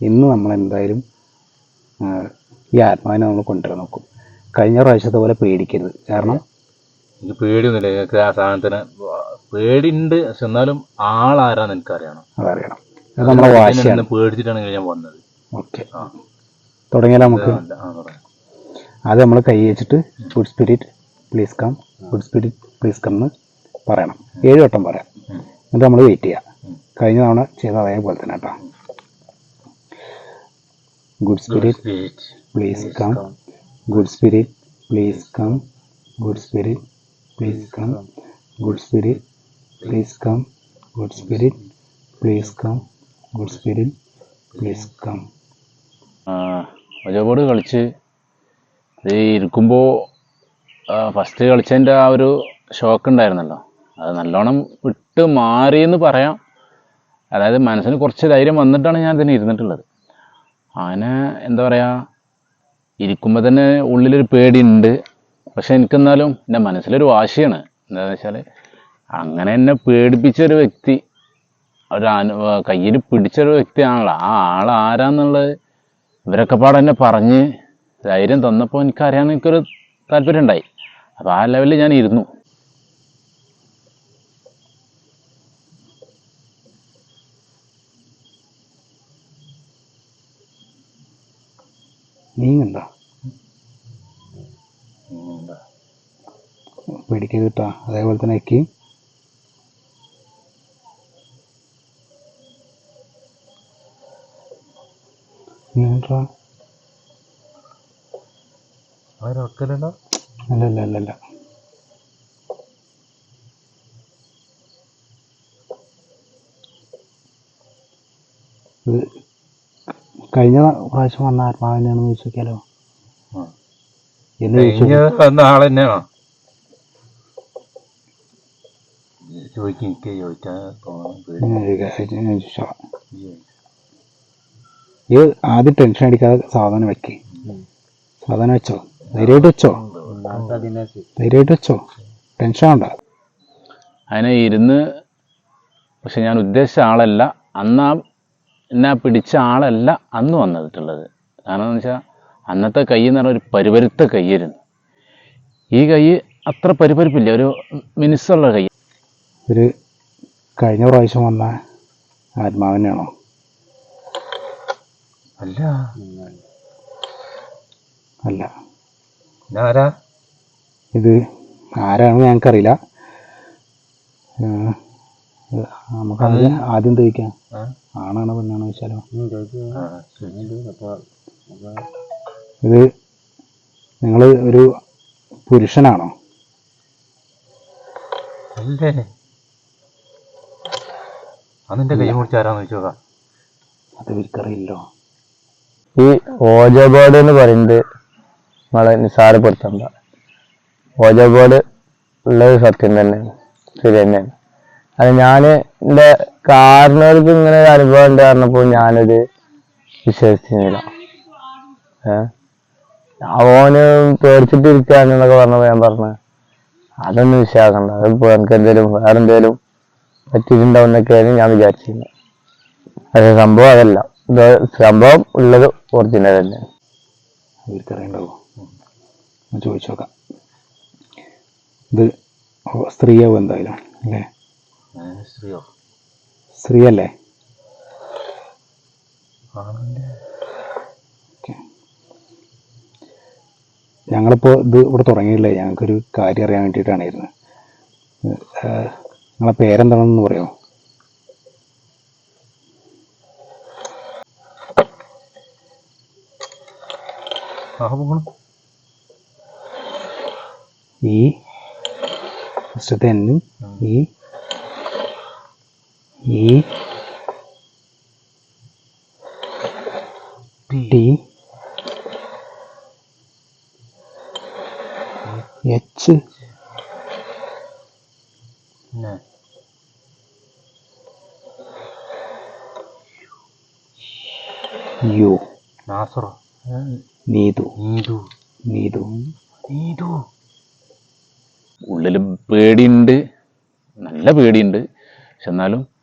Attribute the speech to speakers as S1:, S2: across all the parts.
S1: ഇന്ന് നമ്മൾ എന്തായാലും ഈ ആത്മാവിനെ നമ്മൾ കൊണ്ടുവരാൻ നോക്കും. കഴിഞ്ഞ പ്രാവശ്യത്തെ പോലെ പേടിക്കരുത്. കാരണം
S2: എനിക്ക് പേടിയൊന്നുമില്ല. എനിക്ക് ആ സാധനത്തിന് പേടിയുണ്ട്. പക്ഷെ എന്നാലും ആളാരാന്ന് എനിക്കറിയണം.
S1: അതറിയണം. അത് നമ്മളെ വാശിയാണ്.
S2: പേടിച്ചിട്ടാണ് ഞാൻ വന്നത്.
S1: ഓക്കെ. തുടങ്ങിയാൽ നമുക്ക്? അത് നമ്മൾ കൈ വെച്ചിട്ട് good spirit please come. Good spirit please come എന്ന് പറയണം. ഏഴ് വട്ടം പറയാം. എന്നിട്ട് നമ്മൾ വെയിറ്റ് ചെയ്യാം. കഴിഞ്ഞ തവണ ചെയ്ത അതേപോലെ തന്നെ കേട്ടോ. Good spirit please come good spirit please come good spirit please come good spirit please come good spirit please come good spirit please come
S2: ആ, ഒജബോർഡ് കളിച്ച് അത് ഇരിക്കുമ്പോൾ ഫസ്റ്റ് കളിച്ചതിന്റെ ആ ഒരു ഷോക്ക് ഉണ്ടായിരുന്നല്ലോ. അത് നല്ലോണം വിട്ട് മാറിയെന്ന് പറയാം. അതായത് മനസ്സിന് കുറച്ച് ധൈര്യം വന്നിട്ടാണ് ഞാൻ ഇതിന് ഇരുന്നിട്ടുള്ളത്. അങ്ങനെ എന്താ പറയുക ഇരിക്കുമ്പോൾ തന്നെ ഉള്ളിലൊരു പേടിയുണ്ട്. പക്ഷെ എനിക്കെന്നാലും എന്റെ മനസ്സിലൊരു വാശിയാണ്. എന്താന്ന് വെച്ചാൽ അങ്ങനെ എന്നെ പേടിപ്പിച്ച ഒരു വ്യക്തി ഒരു കയ്യിൽ പിടിച്ചൊരു വ്യക്തിയാണല്ലോ. ആ ആൾ ആരാന്നുള്ളത് ഇവരൊക്കെ പാടെ എന്നെ പറഞ്ഞ് ധൈര്യം തന്നപ്പോൾ എനിക്കറിയാൻ എനിക്കൊരു താല്പര്യം ഉണ്ടായി അപ്പോൾ ആ ലെവലിൽ ഞാൻ ഇരുന്നു.
S1: നീങ്ങണ്ട. പിടിക്കരുത് കേട്ടോ അതേപോലെ തന്നെ അക്കി. അല്ലല്ല ഇത് കഴിഞ്ഞ പ്രാവശ്യം വന്ന ആത്മാവിനെയാണെന്ന് ചോദിച്ചു നോക്കിയാലോ എന്ന് ചോദിച്ചു
S2: വന്ന ആൾ തന്നെയാണോ? ചോദിക്കും എനിക്ക് ചോദിക്കാൻ
S1: ആദ്യം ടെൻഷൻ അടിക്കാതെ സാധനം വെക്ക്. സാധനം വെച്ചോ? ധൈര്യമായിട്ട് വെച്ചോ? ധൈര്യമായിട്ട് വെച്ചോ? ടെൻഷൻ വേണ്ട
S2: അതിനെ ഇരുന്ന് പക്ഷെ ഞാൻ ഉദ്ദേശിച്ച ആളല്ല. അന്ന് ആ എന്നെ പിടിച്ച ആളല്ല അന്ന് വന്നിട്ടുള്ളത്. കാരണം എന്ന് വെച്ചാൽ അന്നത്തെ കൈ എന്ന് പറഞ്ഞാൽ ഒരു പരുപരുത്ത കൈയായിരുന്നു. ഈ കൈ അത്ര പരിപരിപ്പില്ല ഒരു മിനുസുള്ള കൈ.
S1: ഒരു കഴിഞ്ഞ പ്രാവശ്യം വന്ന ആത്മാവിനെയാണോ
S2: അല്ല.
S1: അല്ല.
S2: ആരാ
S1: ഇത് ആരാണെന്ന് ഞങ്ങൾക്കറിയില്ല. നമുക്ക് ആദ്യം ആദ്യം ചോദിക്കാം ആണാണോ പെണ്ണാണോ ചോദിച്ചാലോ. ഇത് നിങ്ങൾ ഒരു പുരുഷനാണോ?
S2: അതെന്റെ കൈ മുറിച്ച് ആരാന്ന് ചോദിച്ചോക്കാം
S1: അത് ഇവർക്കറിയില്ലോ.
S3: ഈ ഓജബോർഡ് എന്ന് പറയുന്നത് നമ്മളെ നിസ്സാരപ്പെടുത്തണ്ട ഓജബോർഡ് ഉള്ളത് സത്യം തന്നെയാണ്. ശരി തന്നെയാണ്. അത് ഞാൻ എന്റെ കാരണവർക്ക് ഇങ്ങനെ ഒരു അനുഭവം ഉണ്ട് പറഞ്ഞപ്പോൾ ഞാനത് വിശ്വസിക്കുന്നില്ല ഓന് പേടിച്ചിട്ടിരിക്കാന്നൊക്കെ പറഞ്ഞപ്പോൾ ഞാൻ പറഞ്ഞു അതൊന്നും വിശ്വാസണ്ട അതിപ്പോ എനിക്ക് എന്തേലും വേറെ എന്തേലും പറ്റിയിട്ടുണ്ടാവുന്നൊക്കെയാണ് ഞാൻ വിചാരിച്ചിരുന്നത്. പക്ഷെ സംഭവം അതല്ല. ഇത് സംഭവം ഉള്ളത് ഒറിജിനൽ തന്നെ.
S1: ചോദിച്ചോക്കാം ഇത് സ്ത്രീയാവും എന്തായാലും അല്ലേ? അല്ലേ ഓക്കെ. ഞങ്ങളിപ്പോൾ ഇത് ഇവിടെ തുടങ്ങിയില്ലേ? ഞങ്ങൾക്കൊരു കാര്യം അറിയാൻ വേണ്ടിയിട്ടാണ് ഏഹ്, നിങ്ങളെ പേരെന്താണെന്ന് പറയുമോ ഈ ഫസ്റ്റത്തെ ഈ ഈ ടി എച്ച് യു.
S2: നാസറോ.
S1: നീതു.
S2: നീതു.
S1: നീതു.
S2: നീതു. ഉള്ളിൽ പേടിയുണ്ട്. നല്ല പേടിയുണ്ട്. പക്ഷെ എന്നാലും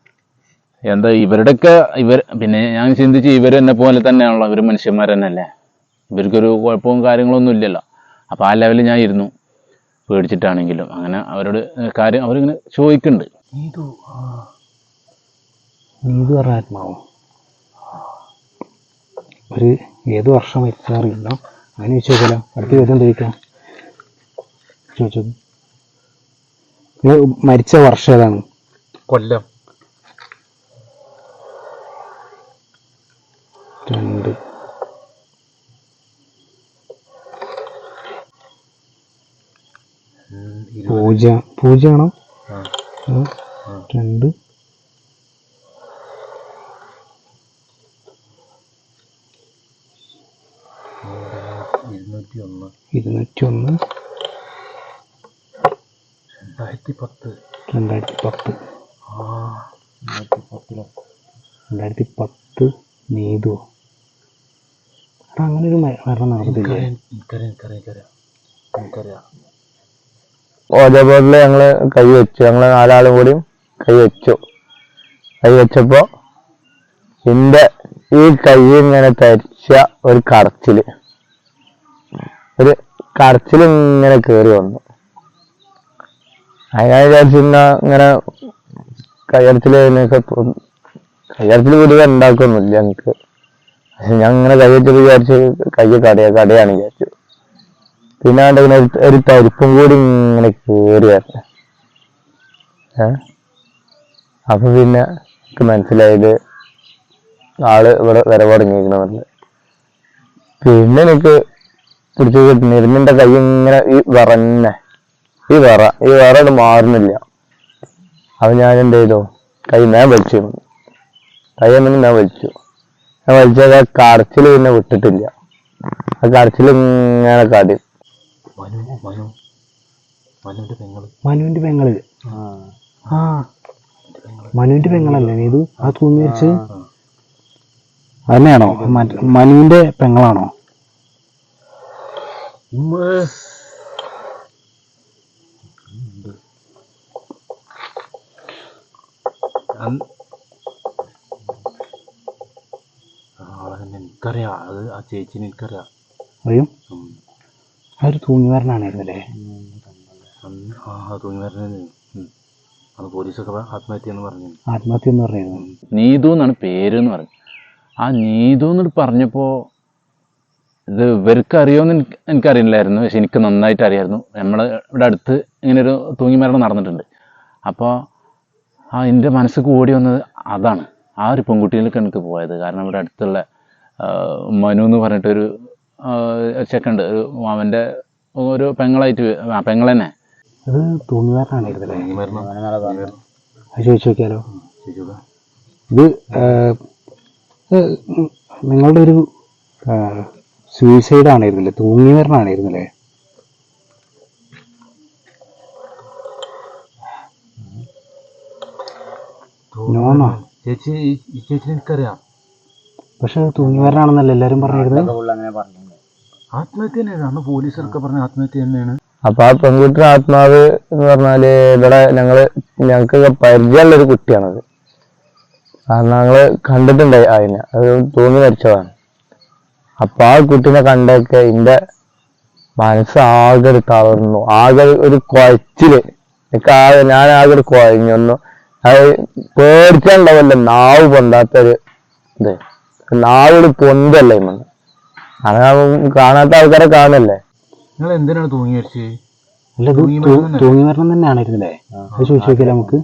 S2: എന്താ ഇവരുടെയൊക്കെ ഇവർ പിന്നെ ഞാൻ ചിന്തിച്ച് ഇവർ എന്നെ പോലെ തന്നെയാണല്ലോ ഇവർ മനുഷ്യന്മാർ തന്നെയല്ലേ? ഇവർക്കൊരു കുഴപ്പവും കാര്യങ്ങളൊന്നും ഇല്ലല്ലോ. അപ്പോൾ ആ ലെവലിൽ ഞാൻ ഇരുന്നു. പേടിച്ചിട്ടാണെങ്കിലും അങ്ങനെ അവരോട് കാര്യം അവരിങ്ങനെ ചോദിക്കുന്നുണ്ട്.
S1: നീതു പറഞ്ഞ ആത്മാവോ? ഒരു ഏത് വർഷം മരിച്ചറിയില്ല അങ്ങനെ ചോദിച്ചാലോ? അടുത്ത ചോദ്യം ചോദിക്കാം ചോദിച്ചു? മരിച്ച വർഷം ഏതാണ്?
S4: കൊല്ലം.
S1: രണ്ട് പൂജ പൂജയാണോ. രണ്ട്
S4: ഇരുന്നൂറ്റി ഒന്ന് രണ്ടായിരത്തി പത്ത്
S1: രണ്ടായിരത്തി പത്ത്
S4: രണ്ടായിരത്തി പത്തിലോ
S1: രണ്ടായിരത്തി പത്ത് നീതു എടാ അങ്ങനെ ഒരു മരണം നടന്നിട്ടില്ലേ
S3: ഞങ്ങൾ കൈ വെച്ചു. ഞങ്ങൾ നാലാളും കൂടിയും കൈ വെച്ചു. കൈ വെച്ചപ്പോ എന്റെ ഈ കൈ ഇങ്ങനെ തരിച്ച ഒരു കടച്ചിൽ ഒരു കടച്ചിൽ ഇങ്ങനെ കേറി വന്നു. അതിനാ വിചാരിച്ചിരുന്ന ഇങ്ങനെ കയ്യടച്ചിൽ കയ്യടച്ചിൽ പൊതുവെ ഉണ്ടാക്കൊന്നുമില്ല ഞങ്ങക്ക് പക്ഷെ ഞാൻ ഇങ്ങനെ കൈ വെച്ചത് വിചാരിച്ച് കൈ കടയ കടയാണ് വിചാരിച്ചു. പിന്നെ ഇങ്ങനെ ഒരു- തരിപ്പും കൂടി ഇങ്ങനെ കയറിയായിരുന്നു ഏ? അപ്പൊ പിന്നെ എനിക്ക് മനസ്സിലായത് ആൾ ഇവിടെ വരവ് തുടങ്ങിയിരിക്കണമെന്ന് പിന്നെ എനിക്ക് പിടിച്ചു നിരുന്നിന്റെ കൈ ഇങ്ങനെ ഈ വിറന്നെ ഈ വിറ. ഈ വിറ മാറുന്നില്ല. അപ്പൊ ഞാൻ എന്ത് ചെയ്തു? കൈ ഞാൻ വലിച്ചു. കൈ എന്നെ ഞാൻ വലിച്ചു. വലിച്ചത് ആ കടച്ചിൽ പിന്നെ വിട്ടിട്ടില്ല. ആ കടച്ചിൽ ഇങ്ങനെ കാട്ടി.
S4: മനു മനു മനുവിന്റെ പെങ്ങൾ?
S1: മനുവിന്റെ പെങ്ങൾ. ആ. മനുവിന്റെ പെങ്ങളല്ലേ നീതു? ആ തൂങ്ങി വെച്ച് തന്നെയാണോ? മറ്റ് മനുവിന്റെ പെങ്ങളാണോ?
S4: എനിക്കറിയാം. അത് ആ ചേച്ചിനെ എനിക്കറിയാം.
S1: അറിയും?
S4: അതൊരു
S1: ആ ഒരു തൂങ്ങിവരനാണായിരുന്നല്ലേ
S4: അന്ന് ആ തൂങ്ങി വരുന്നത് അത് പോലീസൊക്കെ ആത്മഹത്യ എന്ന് പറഞ്ഞു
S1: ആത്മഹത്യ എന്ന്
S2: നീതു എന്നാണ് പേര് എന്ന് പറഞ്ഞു ആ നീതു എന്നിട്ട് പറഞ്ഞപ്പോൾ ഇത് ഇവർക്ക് അറിയുമെന്ന് എനിക്ക് എനിക്കറിയില്ലായിരുന്നു. പക്ഷെ എനിക്ക് നന്നായിട്ട് അറിയായിരുന്നു. നമ്മളെ ഇവിടെ അടുത്ത് ഇങ്ങനെ ഒരു തൂങ്ങിമരണം നടന്നിട്ടുണ്ട്. അപ്പോൾ ആ എന്റെ മനസ്സിൽ കൂടി വന്നത് അതാണ്. ആ ഒരു പെൺകുട്ടിയിലേക്ക് എനിക്ക് പോയത്. കാരണം ഇവിടെ അടുത്തുള്ള മനു എന്ന് പറഞ്ഞിട്ടൊരു ഒരു ചെക്കുണ്ട്. ഒരു അവന്റെ ഒരു പെങ്ങളായിട്ട് ആ പെങ്ങൾ തന്നെ
S1: അത്
S4: തൂങ്ങി
S1: ചോദിച്ചു നോക്കിയാലോ? ഇത് നിങ്ങളുടെ ഒരു സൂയിസൈഡ് ആണായിരുന്നല്ലേ? തൂങ്ങിവരനാണായിരുന്നല്ലേ നോണോ?
S4: ചേച്ചി ഈ- ചേച്ചി എനിക്കറിയാം.
S1: പക്ഷെ തൂങ്ങിവരനാണെന്നല്ലേ എല്ലാരും പറഞ്ഞിരുന്നത്?
S4: ആത്മഹത്യ തന്നെയാണ് അന്ന് പോലീസൊക്കെ പറഞ്ഞ ആത്മഹത്യ തന്നെയാണ്.
S3: അപ്പൊ ആ പെൺകുട്ടിയുടെ ആത്മാവ് എന്ന് പറഞ്ഞാൽ ഇവിടെ ഞങ്ങൾ ഞങ്ങൾക്ക് പരിചയമുള്ള ഒരു കുട്ടിയാണത്. കാരണം ഞങ്ങൾ കണ്ടിട്ടുണ്ട് അതിനെ. അത് തൂങ്ങി മരിച്ചതാണ്. അപ്പൊ ആ കുട്ടീനെ കണ്ടൊക്കെ എന്റെ മനസ്സ് ആകെ ഒരു തളർന്നു. ആകെ ഒരു കുഴച്ചിൽ. എനിക്ക് ആകെ ഞാൻ ആകെ ഒരു കുഴഞ്ഞൊന്നു അത് പേടിച്ചാണ്ടാവല്ലോ നാവ് പൊന്താത്തൊരു ഇത്. നാവിൽ പൊന്തല്ലേ ഇമ്മന്ന് അങ്ങനെ കാണാത്ത ആൾക്കാരെ കാണല്ലേ?
S4: നിങ്ങൾ എന്തിനാണ് തൂങ്ങി മരിച്ചത്
S1: അല്ല ഇത്
S4: തൂങ്ങി മരണം
S1: തന്നെയാണ് അത് ചോദിച്ചു നോക്കിയാലേ നമുക്ക്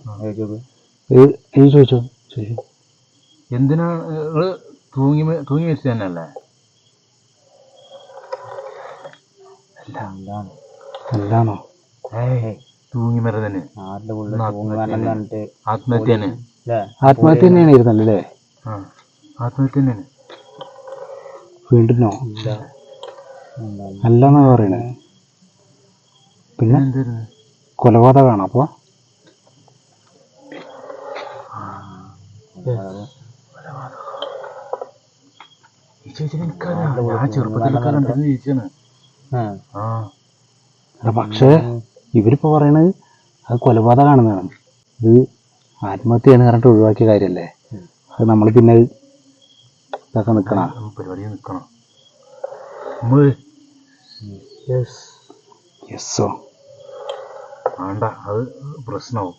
S1: ഇത് ഇത് ചോദിച്ചോ ചോദിച്ചു.
S4: എന്തിനാണ് നിങ്ങൾ തൂങ്ങി തൂങ്ങി വെച്ച് തന്നെയല്ലേ?
S1: അല്ലാണോ?
S4: തൂങ്ങി മരം തന്നെ. ആത്മഹത്യ
S1: തന്നെയാണ്
S4: ആ. ആത്മഹത്യ തന്നെയാണ്
S1: അല്ലെന്നാ പറയണേ. പിന്നെ?
S4: എന്തായിരുന്നു
S1: കൊലപാതകമാണോ അപ്പോൾ പക്ഷേ ഇവരിപ്പോ പറയണത് അത് കൊലപാതകമാണെന്നാണ് ഇത് ആത്മഹത്യയാണ് പറഞ്ഞിട്ട് ഒഴിവാക്കിയ കാര്യല്ലേ? അത് നമ്മൾ പിന്നെ ഇതൊക്കെ നിൽക്കണം
S4: പരിപാടി നിൽക്കണം
S1: യെസ്സോ
S4: വേണ്ട അത് പ്രശ്നമാവും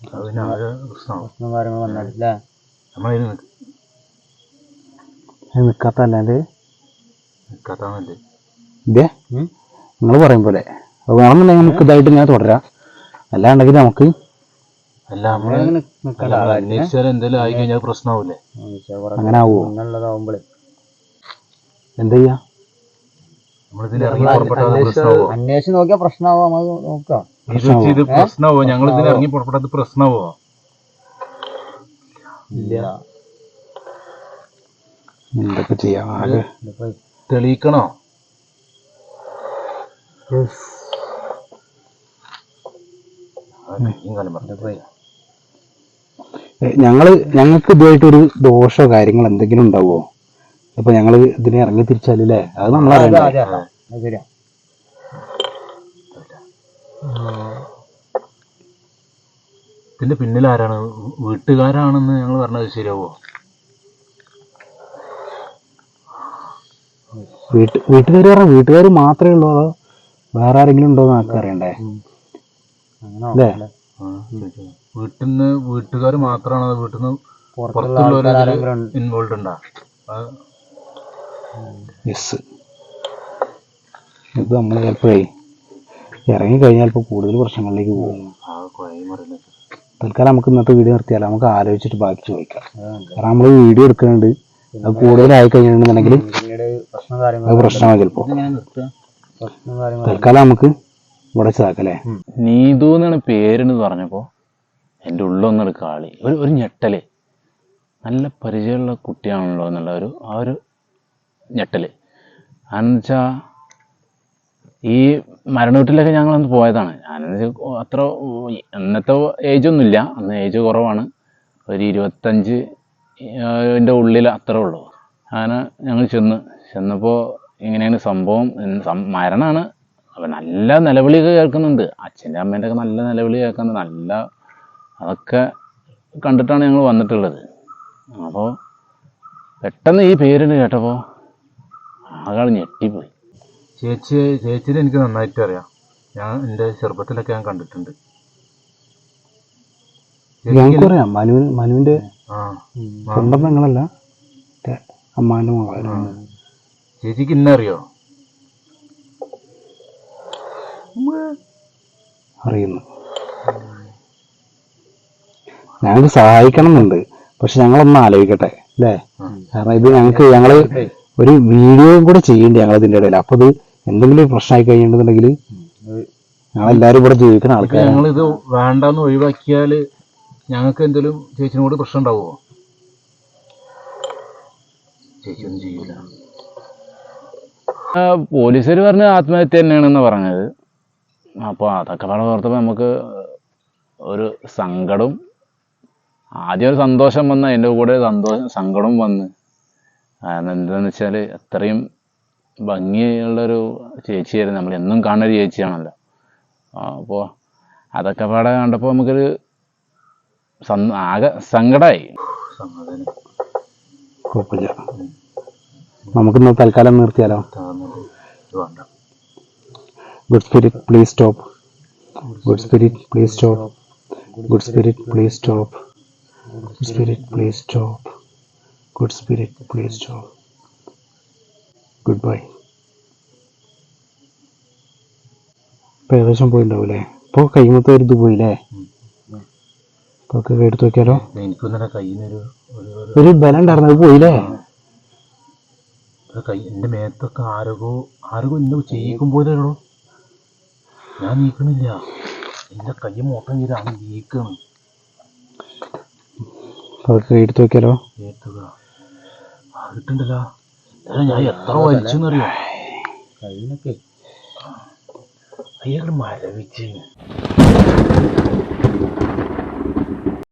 S4: അത് പിന്നെ ആകെ പ്രശ്നമാവും
S3: പ്രശ്നം കാര്യങ്ങൾ വന്നാലില്ല?
S4: നമ്മളതിന്
S1: അത് നിൽക്കാത്തല്ലേ
S4: നിൽക്കാത്താന്നല്ലേ
S1: ഇതേ നിങ്ങൾ പറയും പോലെ. അത് വേണമെന്നുണ്ടെങ്കിൽ നമുക്ക് ഇതായിട്ട് ഇങ്ങനെ തുടരാം. അല്ലാണ്ടെങ്കിൽ നമുക്ക്
S4: അല്ല നമ്മൾ അന്വേഷിച്ചാൽ എന്തെങ്കിലും ആയി കഴിഞ്ഞാൽ
S1: അങ്ങനെ ആവുമോ
S3: എന്നുള്ളതാവുമ്പോഴേ
S1: എന്ത് ചെയ്യാ?
S4: നമ്മളിതിൽ ഇറങ്ങി പുറപ്പെട്ടാൽ പ്രശ്നമാവോ
S3: അന്വേഷിച്ച് നോക്കിയാൽ പ്രശ്നമാവും നമുക്ക് നോക്കാം.
S4: ഇത് വെച്ച് ഇത് പ്രശ്നമാവോ ഞങ്ങൾ ഇതിൽ ഇറങ്ങി പുറപ്പെടാത്ത പ്രശ്നമാവോ
S3: ഇല്ല.
S1: എന്തൊക്കെ ചെയ്യാം ആകെ?
S4: തെളിയിക്കണോ? കാലം പറഞ്ഞു
S1: ഏ, ഞങ്ങൾ ഞങ്ങൾക്ക് ഇതുമായിട്ടൊരു ദോഷമോ കാര്യങ്ങൾ എന്തെങ്കിലും ഉണ്ടാവുമോ അപ്പൊ ഞങ്ങൾ ഇതിനെ ഇറങ്ങി തിരിച്ചാലല്ലേ? അത് നമ്മളെ
S3: ശരിയാ.
S4: ഇതിന്റെ പിന്നിൽ ആരാണ്? വീട്ടുകാരാണെന്ന് ഞങ്ങൾ പറഞ്ഞത് ശരിയാവോ?
S1: വീട്ട് വീട്ടുകാർ പറഞ്ഞ വീട്ടുകാർ മാത്രമേ ഉള്ളൂ അതോ വേറെ ആരെങ്കിലും ഉണ്ടോ എന്ന് ആർക്കും അറിയണ്ടേ? അല്ലേ?
S4: ആ, നിന്ന് വീട്ടിന്ന് വീട്ടുകാർ മാത്രമാണോ അതോ വീട്ടിൽ നിന്ന്
S3: പുറത്തുള്ള
S4: പുറത്തുള്ളവർ. ഇൻവോൾവ് ഉണ്ടാ.
S1: യെസ് ഇത് നമ്മൾ ചിലപ്പോഴേ ഇറങ്ങി കഴിഞ്ഞാൽ ഇപ്പോൾ കൂടുതൽ പ്രശ്നങ്ങളിലേക്ക് പോകും. തൽക്കാലം നമുക്ക് ഇന്നത്തെ വീഡിയോ നിർത്തിയാലോ? നമുക്ക് ആലോചിച്ചിട്ട് ബാക്കി ചോദിക്കാം. കാരണം നമ്മൾ വീഡിയോ എടുക്കുന്നുണ്ട്. അത് കൂടുതലായി കഴിഞ്ഞിട്ടുണ്ടെന്നുണ്ടെങ്കിൽ
S3: കാര്യങ്ങൾ
S1: അത് പ്രശ്നമാകും ചിലപ്പോൾ തൽക്കാലം നമുക്ക് ഇവിടെ ചാക്കല്ലേ
S2: നീതു എന്നാണ് പേരെന്ന് പറഞ്ഞപ്പോൾ എന്റെ ഉള്ളൊന്നൊരു കാളി ഒരു ഒരു ഞെട്ടൽ നല്ല പരിചയമുള്ള കുട്ടിയാണല്ലോ എന്നുള്ള ഒരു ആ ഒരു ഞെട്ടൽ എന്നുവെച്ചാൽ ഈ മരണവീട്ടിലൊക്കെ ഞങ്ങളന്ന് പോയതാണ്. ഞാനെന്ന് വെച്ചാൽ അത്ര അന്നത്തെ ഏജ് ഒന്നുമില്ല. അന്ന് ഏജ് കുറവാണ്. ഒരു ഇരുപത്തഞ്ച് എന്റെ ഉള്ളിൽ അത്രേ ഉള്ളൂ. അങ്ങനെ ഞങ്ങൾ ചെന്ന് ചെന്നപ്പോൾ ഇങ്ങനെയാണ് സംഭവം. മരണമാണ് അപ്പം നല്ല നിലവിളിയൊക്കെ കേൾക്കുന്നുണ്ട്. അച്ഛന്റെ അമ്മേന്റെ ഒക്കെ നല്ല നിലവിളി കേൾക്കുന്നുണ്ട്. നല്ല അതൊക്കെ കണ്ടിട്ടാണ് ഞങ്ങൾ വന്നിട്ടുള്ളത്. അപ്പോൾ പെട്ടെന്ന് ഈ പേരിന് കേട്ടപ്പോൾ ആകാൾ ഞെട്ടിപ്പോയി.
S4: ചേച്ചി ചേച്ചിനെ എനിക്ക് നന്നായിട്ട് അറിയാം. ഞാൻ എന്റെ ചെറുപ്പത്തിലൊക്കെ ഞാൻ കണ്ടിട്ടുണ്ട്.
S1: ഞങ്ങൾക്കറിയാം. മനു മനുവിന്റെ സ്വന്തം പെങ്ങളല്ല
S4: ചേച്ചിക്ക് ഇന്നറിയോ
S1: അറിയുന്നു. ഞങ്ങൾക്ക് സഹായിക്കണം എന്നുണ്ട് പക്ഷെ ഞങ്ങളൊന്ന് ആലോചിക്കട്ടെ അല്ലേ? കാരണം ഇത് ഞങ്ങൾക്ക് ഞങ്ങൾ ഒരു വീഡിയോയും കൂടെ ചെയ്യേണ്ടി ഞങ്ങൾ ഇതിന്റെ ഇടയിൽ. അപ്പൊ ഇത് എന്തെങ്കിലും പ്രശ്നമായി കഴിഞ്ഞിട്ടുണ്ടെങ്കിൽ ഞങ്ങളെല്ലാരും ഇവിടെ ജീവിക്കുന്ന
S4: ആൾക്കാർ
S1: ഞങ്ങൾ
S4: ഇത് വേണ്ടെന്ന് ഒഴിവാക്കിയാൽ ഞങ്ങൾക്ക് എന്തെങ്കിലും ചേച്ചിനോട് പ്രശ്നം ഉണ്ടാവുമോ ചേച്ചി ഒന്നും ചെയ്യൂല
S2: പോലീസുകാർ പറഞ്ഞ ആത്മഹത്യ തന്നെയാണെന്ന് പറഞ്ഞത്. അപ്പോൾ അതൊക്കെ പറഞ്ഞ ഓർത്തപ്പോൾ നമുക്ക് ഒരു സങ്കടം ആദ്യം ഒരു സന്തോഷം വന്ന് അതിന്റെ കൂടെ സന്തോഷം സങ്കടം വന്ന്. എന്താണെന്ന് വെച്ചാൽ അത്രയും ഭംഗിയുള്ളൊരു ചേച്ചിയായിരുന്നു. നമ്മൾ എന്നും കാണുന്ന ചേച്ചിയാണല്ലോ. അപ്പോൾ അതൊക്കെ പാടെ കണ്ടപ്പോൾ നമുക്കൊരു ആകെ സങ്കടമായി
S1: കുഴപ്പമില്ല. നമുക്കിന്ന് തൽക്കാലം നിർത്തിയാലോ? Good spirit please stop good spirit please stop good spirit please stop spirit please stop good spirit please stop goodbye ഇപ്പൊ ഏകദേശം പോയിണ്ടാവൂലേ ഇപ്പൊ കൈമത്തെ ഒരു ഇത് പോയില്ലേ? ഇപ്പൊ ഒക്കെ എടുത്തു നോക്കിയാലോ?
S4: എനിക്കൊന്നെ കയ്യിൽ നിന്നൊരു ഒരു
S1: ബലം ഉണ്ടായിരുന്നു അത് പോയില്ലേ?
S4: കൈ എന്റെ മേത്തൊക്കെ ആരകോ ആരകോ എന്തോ ചെയ്യിക്കും പോലെയുള്ളൂ ഞാൻ നീക്കണില്ല. എന്റെ കൈ മൊത്തം ചെയ്താണ് നീക്കണം.
S1: അതൊക്കെ എടുത്തു നോക്കിയാലോ
S4: കിട്ടുണ്ടല്ലോ ഞാൻ എത്ര വലിച്ചെന്നറിയോ
S3: കയ്യിലൊക്കെ.
S4: അയാൾ മരവിച്ച്.